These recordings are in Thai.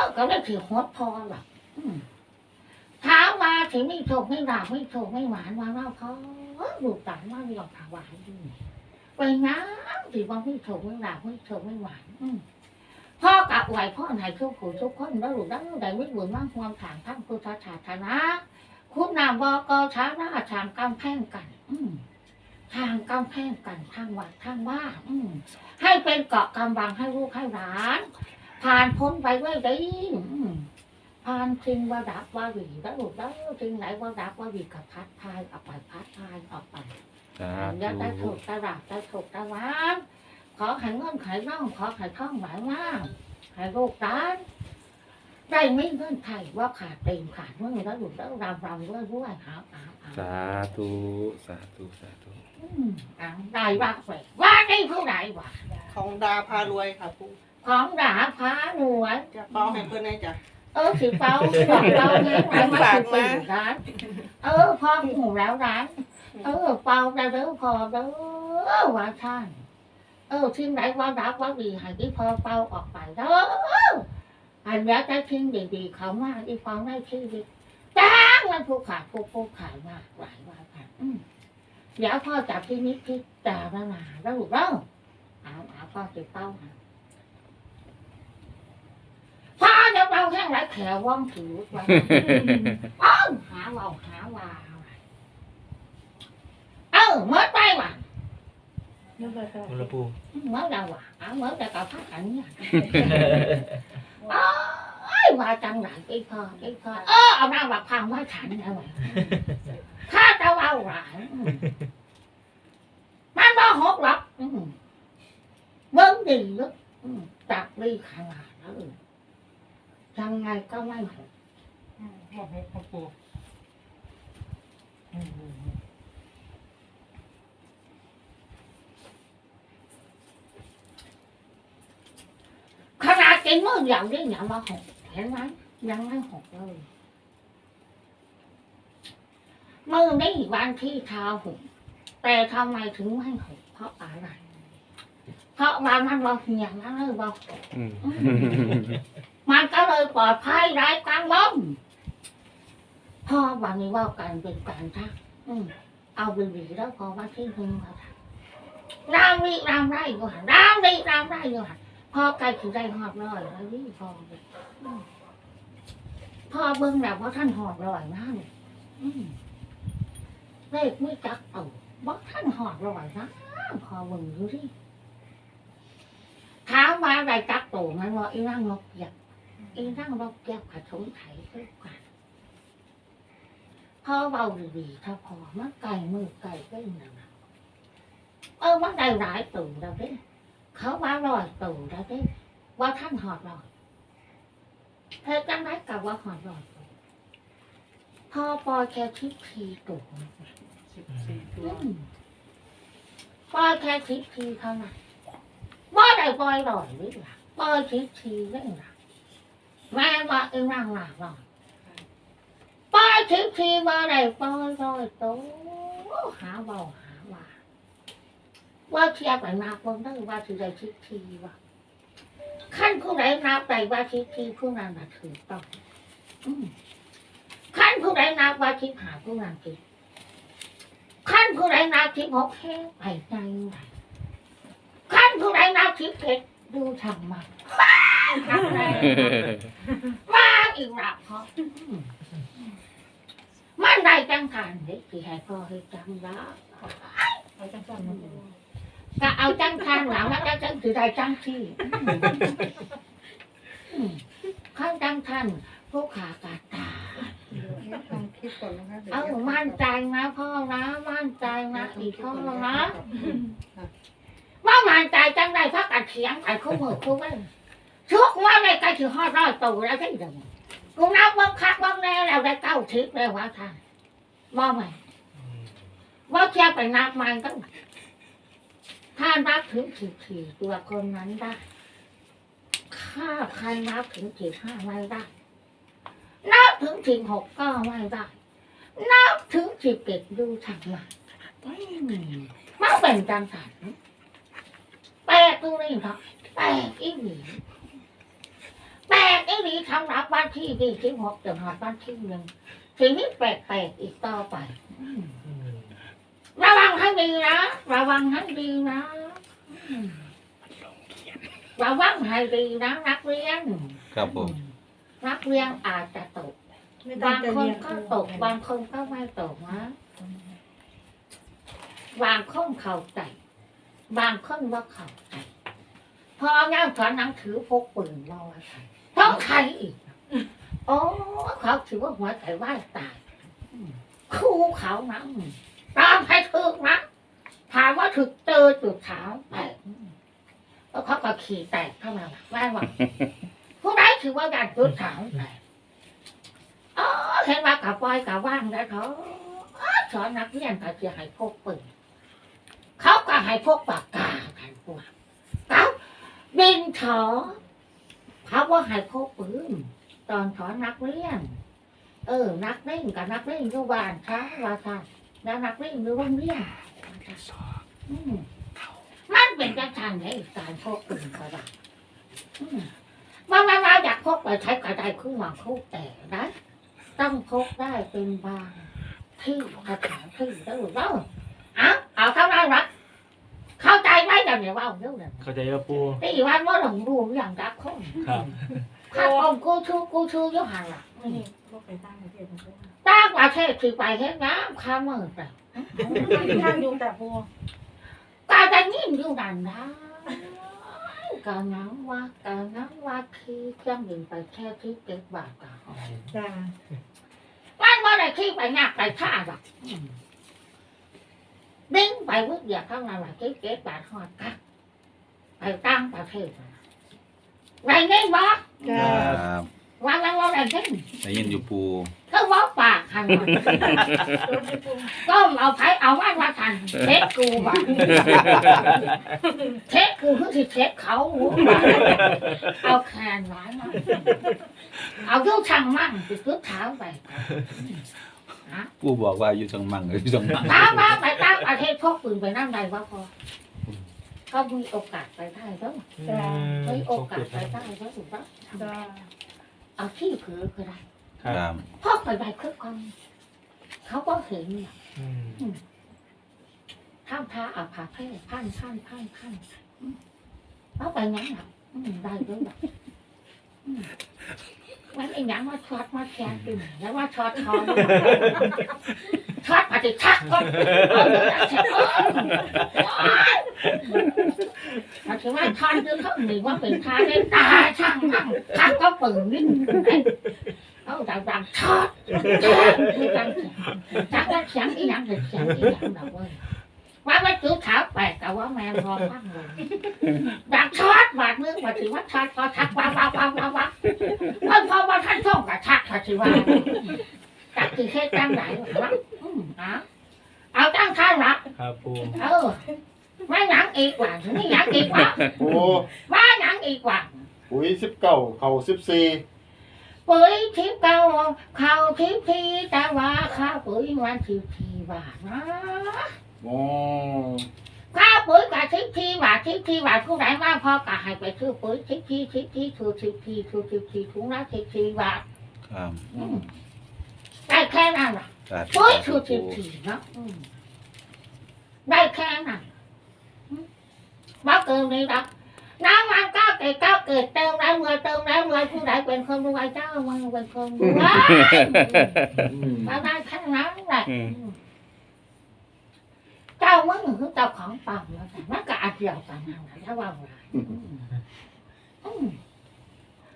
อก็ได้ถือหัวพอหรอกอืมถามมาถึงไม่โชคไม่ราบไม่โชคไม่หวานว่าเราพอลูต่างว่าไม่ยอมถวายดีไปงั้นถือว่าไม่โชคไม่ราบไม่โชคไม่หวานอืพ่อกับไหวพ่อไหนทุกผู้ทุกคนแล้วลูกได้ได้ไม่บุญมากความถางทั้งพุทธศาสนาคุณนามบอกช้าหน้าทางกำแพงกัน อืทางกำแพงกันทางวัดทางบ้านอืให้เป็นเกาะกำบังให้ลูกให้หลาน ผ่านพ้นไปด้วยดีผ่านทิ้งว่าดับว่าวีแล้วแล้วทิ้งไหนว่าดับว่าวีกับพัดพายออกไปพัดพายออกไปสาอยาได้ถูกตลาดได้ถูกตลาดขอให้เงินไขร่องขอไขท่องไหลว่าให้ลูกร้านได้ไม่เงื่อนไขว่าขาดเต็มขาดเมื่อแล้วหลุดแล้วรำรำด้วยด้วยหาหาสาธุสาธุสาธุอ่าได้ว่าไปว่าได้เท่าไหร่วะของดาพารวยค่ะปู ของดาพาหนวดจะเป้าให้เพื่อนได้จ้ะเออสิเป้าบอกเราเนี่ยไหนมาสิปีร้านเออพอหูแล้วร้านเออเป่าได้เด้อพอเด้อว่าท่านเออทิ้งไหนว่าดับว่าดีให้ที่พอเป่าออกไปเด้ออันนี้ได้ทิ้งดีๆเขามาอีพอได้ที่ดีจ้างมันผู้ขายผู้ผู้ขายมากหลายว่าค่ะอืมเดี๋ยวพ่อจับที่นิดที่ตาบ้านาแล้วลูกเล่าเอาเอาพ่อสิเป้าหาพ่อ จะเป้าแค่ไหนแขวว่องถือว่าเอ้าหาว่าหาว่าเออเมื่อไปว่ะเมื่อุลปูเมื่อเราว่ะเมื่อแต่กับพักอันเนี่ยเอ้ว่าจังไรไอ้พ่อไอ้พ่อเออเอาหน้าว่าพังว่าฉันนะว่ะข้าจะเอาหลายมันบ่หกหรอกอืมเบิ้งดีลูกจับดีขนาด ยังไงก็ไม่หกบอกให้พ่อปูขนาดกินมื้อเดียวนี่ยังมาหกเห็นไหมยังไม่หกเลยมือนี่วันที่เท้าหกแต่ทำไมถึงไม่หกเพราะอะไร เพราะว่ามันบอกเหี่ยงมันเลยบอกอืมมันก็เลยปลอดภัยไร้กังวลพ่อวันนี้ว่าการเป็นการทักอืมเอาไปดีแล้วพอว่าที่หนึ่งมาทักรามนี่รามได้อยู่หันรามนี่รามได้อยู่หันพ่อไกลคือได้หอดลอยแล้วนี่พ่อเลยอืมพ่อเบิ่งแล้วว่าท่านหอดลอยนะเนี่ยอืมเลขไม่จักเอาว่าท่านหอดลอยนะพ่อเบิ่งดูดิถา มาได้จักโตมันว่าอีนั่งนกเกียบอีนั่งนกเกียบขัดสงไถด้วยกันพอเบาดีๆถ้าพอมันไก่มือไก่ก็ย่างนั้นน่ะเออมันได้หลายตูแล้วเด้เขาว่าลอยตูแล้วเด้ว่าท่านหอดลอยเธอจังได้กับว่าหอดลอยพ่อปอแค่ทิพทีตัวอืมปล่อยแค่ทิพทีเท่านั้น ได้ปล่อยลอยหรือเปล่าปล่อยทิพทีเรื่หลักแม่ว่าเอ็งร่างหลักลอปล่อยทิพทีว่าได้ปล่อยลอยตูหาเบาหาว่าว่าเทียบกับนับเบิ่งได้ว่าสิได้ทิพทีว่าขั้นผู้ใดนับได้ว่าทิพทีผู้นั้นน่ะถูกต้องขั้นผู้ใดนับว่าทิพหาผู้นั้นผิดขั้นผู้ใดนาทิพย์หกแห้งไปใจไหน ผู้ใดนาทิพย์เพชรดูทำมาบ้างทำไรบ้าอีกหลักเพราะมันได้จังการเด็กที่ให้พ่อให้จำได้ก็เอาจังการหลังแล้วจังจังถือได้จังที่ขั้นจังทันผู้ขากาตาเอามั่นใจนะพ่อนะมั่นใจนะอีกพ่อนะ มันใจจังได้พักอัดเถียงไอ้คู่มือคู่มือชุกว่าได้ใกล้ถึงห้าร้อยตัวแล้วใช่ไหมกูนับว่าคักว่าแน่แล้วได้เก้าทิศแล้วว่าท่านว่าไหมว่าแค่ไปนับมันก็ถ้านับถึงสิบสี่ตัวคนนั้นได้ถ้าใครนับถึงสิบห้าไม่ได้นับถึงสิบหกก็ไม่ได้นับถึงสิบเอ็ดดูทางมามาเป็นจังสัน แปลกตรงนี้ครับแปลกอีหลีแปลกไอ้นี่ทำรับบ้านที่ดีที่หกจนหอดบ้านที่หนึ่งทีนี้แปลกๆอีกต่อไปอืมระวังให้ดีนะ ระวังให้ดีนะอืมระวังให้ดีนะนักเรียน ครับผม นักเรียนอาจจะตกไม่ต้อบางงใจคนเย็นก็ตก บางคนก็ไม่ตกนะ บางคนเข้าใจ บางคนว่าเข้าใจ พอย่างามสอนหนังถือพกปืนมาว่าใครต้องใครอีกโอ้เขาถือว่าหัวใจว่ายตายคู่เขานะอืมตามให้ถึกนะถามว่าถึกเจอจุดเท้าแตกแล้วเขาก็ขี่แตกเข้ามาแม่ว่าผู้ใดถือว่าการจุดเท้าแตกอ๋อเห็นว่ากับปอยกับว่างแล้วเขาสอนนักเรียนก็จะให้พกปืนเขาก็ให้พกปากกากันพวกเขาบิน ถอเขาว่าให้พกปืนตอนสอนนักเรียน เออ นักเล่นกับนักเล่นอยู่บ้านช้าว่าท่าแล้วนักเล่นอยู่โรงเรียนอืมมันเป็นจังทันไงการพกปืนก็ได้ว่าว่าว่าอยากพกไปใช้กระไดคู่หวังคู่แต่นะต้องพกได้เป็นบางที่สถานที่ได้หรือเอาเอาเท่านั้นละเข้าใจไหม อย่างเนี้ยว่าเรื่องเนี่ยเข้าใจว่าปูตีวันว่าหลงรู้อย่างรักคนครับข้าพงกูชูกูชูอยุหันหลังนี่ลูกไปตั้งประเทศมันก็ตั้งประเทศคือไปเฮ็ดน้ำข้ามือแต่ท่านอยู่แต่ปูกาจะยิ่งอยู่ดันได้กานังว่ากานังว่าที่เครื่องบินไปแค่ที่เก็บบาทกาหอยจ้ามันว่าได้ที่ไปงักไปท่าหรอก อืมดิ้งไปวุ้ยเดียวข้างในว่าที่เก็บบาทหอดกักไปตั้งประเทศมาไรเงี้ยบ่จ้าครับว่าแล้วว่าไรเงี้ยได้ยินอยู่ปูคือว่าปากหันมารถที่ปูก็เอาไผเอาไว้มาทันเช็คกูบ่ะเช็คกูคือสิเช็คเขาหูบ่ะเอาแขนไว้มาเอายุช่างมั่งสิคือเท้าไป ฮะปูบอกว่าอยู่จังมั่งอยู่จังมั่งถามว่าไปตั้งประเทศพกปืนไปนั่งใดว่าพอก็มีโอกาสไปได้แล้วอืมมีโอกาสไปได้แล้วถูกปะจ้าเอาที่ผือก็ได้ครับพ่อไปไปคือกันเขาก็เห็นเนี่ยอืมข้ามท่าอาภาเพ่พันพันพันพันอืมเอาไปงั้นอะอืมได้ด้วยแบบอื มมันไอ้หยังมาช็อตมาแกนตึงแล้วว่าช็อตทองช็อตปฏิทักก็เอาเดี๋ยวนะเสร็จเออมันถือว่าทอนคือเขาหนีว่าเป็นท่าได้ตาช่างนั่งทักก็เปิดนิ่งเอาดังๆช็อตช็อตคือดังเสียงจักว่าเสียงอีหยังเป็นเสียงอีหยังดอกเว้ย ว่าไม่ซื้อขาวแปแต่ว่าแมงรอฟังเลยดักช็อตบาดมือบาดถือว่าช็อตก็ทักว้าวว้าวว้าวว้าว้าวมันพอว่าท่านส่งกับทักค่ะถือว่าจักคือแค่ตั้งไหนวะเอาเอาตั้งท่านละครับปูเออไม่หนังอีกว่าไม่หนังอีกว่าโอ้ไม่หนังอีกว่าปุ๋ยสิบเก้าเข่าสิบสี่ปุ๋ยทิพเก่าเข้าทิพทีแต่ว่าข้าปุ๋ยมันทิพทีบานะ ข้าวปุ๋ยกับทิพย์ทีบาททิพย์ทีบาทผู้ใดมากพอก็ให้ไปซื้อปุ๋ยทิพย์ทีทิพย์ทีถูกทิพย์ทีถูกทิพย์ทีถุงละทิพย์ทีบาทครับอืมได้แค่นั้นล่ะสาธุปุ๋ยสาถูธุกทิพย์ปูทีเนาะอืมได้แค่นั้นอืมบ่เกินนี้หรอกน้ำมันก็เกิดก็เกิดเติมแล้วเมื่อเติมแล้วเมื่อผู้ใดเป็นคนรวยเจ้ามันเป็นคนรวยอืมมาได้แค่นั้นแหละ อืม เจ้าเจ้าของปั๊มแล้วแต่มันก็อาเดียวกันนั่นแหละถ้าว่าว่าอืมอืม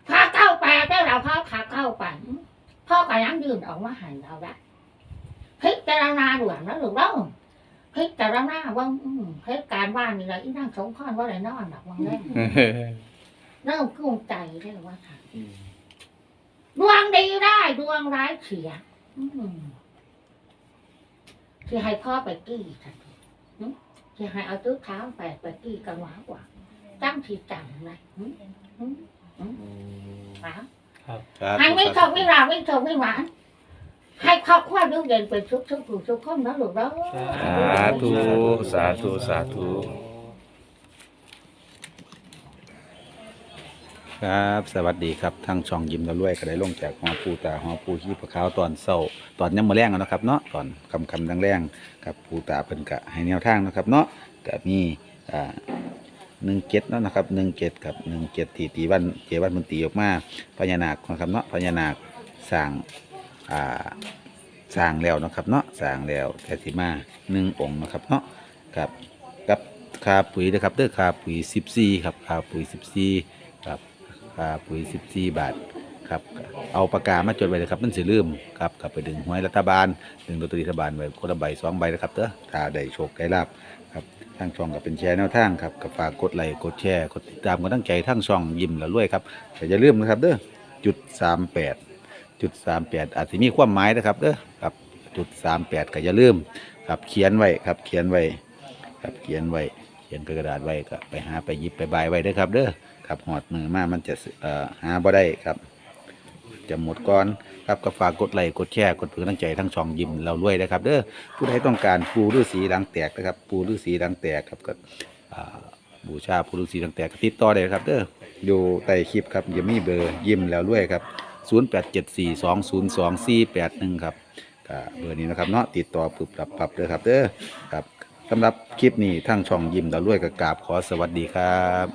ถ้าเก้าแปดได้เราพ่อขาเก้าแปดพ่อก็ยังยืนออกมาใหันเราละพิจารณาด่วนแล้วหรือเปล่าพิจารณาว่าเหตุการณ์บ้านนี่แหละอีนั่งสงครว่าอะไรนอนดอกวังแรกเริ่มกุ้งใจได้ว่าค่ะดวงดีได้ดวงร้ายเสียที่ให้พ่อไปกี้ทัน ทีอืมที่ให้เอาตู้เท้าแปดไปกี้กันหวากว่า ตั้งที่จังเลยอืมอืมอืมหวานครับให้ไม่ชอบไม่ราไม่ชอบไม่หวาน ให้ครอบครัวดูเด่นเป็นชุกชุกผู้ชุกคนนะลูกเนาะสาธุสาธุสาธุ ครับ สวัสดีครับทางช่องยิ้มเราด้วยก็ได้ลงจากหอปูตาหอปูที่ปะขาวตอนเศร้าตอนยังมาแรงแล้วนะครับเนาะตอนคำคำดังแรงครับปูตาเป็นกะให้แนวทางนะครับเนาะก็มีอ่าหนึ่งเจ็ดเนาะนะครับหนึ่งเจ็ดกับหนึ่งเจ็ดที่ตีวันเจวันมันตีออกมาพญานาคนะครับเนาะพญานาคสร้างอ่าสร้างแล้วนะครับเนาะสร้างแล้วแค่สิมาหนึ่งองค์นะครับเนาะกับกับคาปุ๋ยนะครับเด้อคาปุ๋ยสิบสี่ครับคาปุ๋ยสิบสี่ ค่าปุ๋ย14 บาทครับเอาปากกามาจดไว้เลยครับมันสิลืมครับกลับไปดึงหวยรัฐบาลดึงลอตเตอรี่รัฐบาลไว้คนละใบสองใบนะครับเด้อถ้าได้โชคได้ลาบครับทางช่องก็เป็นแชร์แนวทางครับก็ฝากกดไลค์กดแชร์กดติดตามกันตั้งใจทางช่องยิ้มแล้วรวยครับแต่อย่าลืมนะครับเด้อจุด38จุด38อาจจะมีความหมายนะครับเด้อครับจุด38ก็อย่าลืมครับเขียนไว้ครับเขียนไว้ครับเขียนไว้เขียนกระดาษไว้ก็ไปหาไปหยิบไปบายไว้เด้อครับเด้อ ครับหอดมือมามันจะเอ่อหาบ่ได้ครับ จะหมดก่อนครับก็ฝากกดไลค์กดแชร์กดเพื่อตั้งใจทั้งช่องยิ้มเราด้วยนะครับเด้อผู้ใดต้องการปูฤาษีดังแตกนะครับ ปูฤาษีดังแตกครับก็อ่าบูชาปูฤาษีดังแตกก็ติดต่อได้ครับเด้ออยู่ใต้คลิปครับยังมีเบอร์ยิ้มแล้วด้วยครับ0874202481ครับก็เบอร์นี้นะครับเนาะติดต่อปรึบปรับปรับเด้อครับเด้อครับสำหรับคลิปนี้ทั้งช่องยิ้มเราด้วยกับกราบขอสวัสดีครับ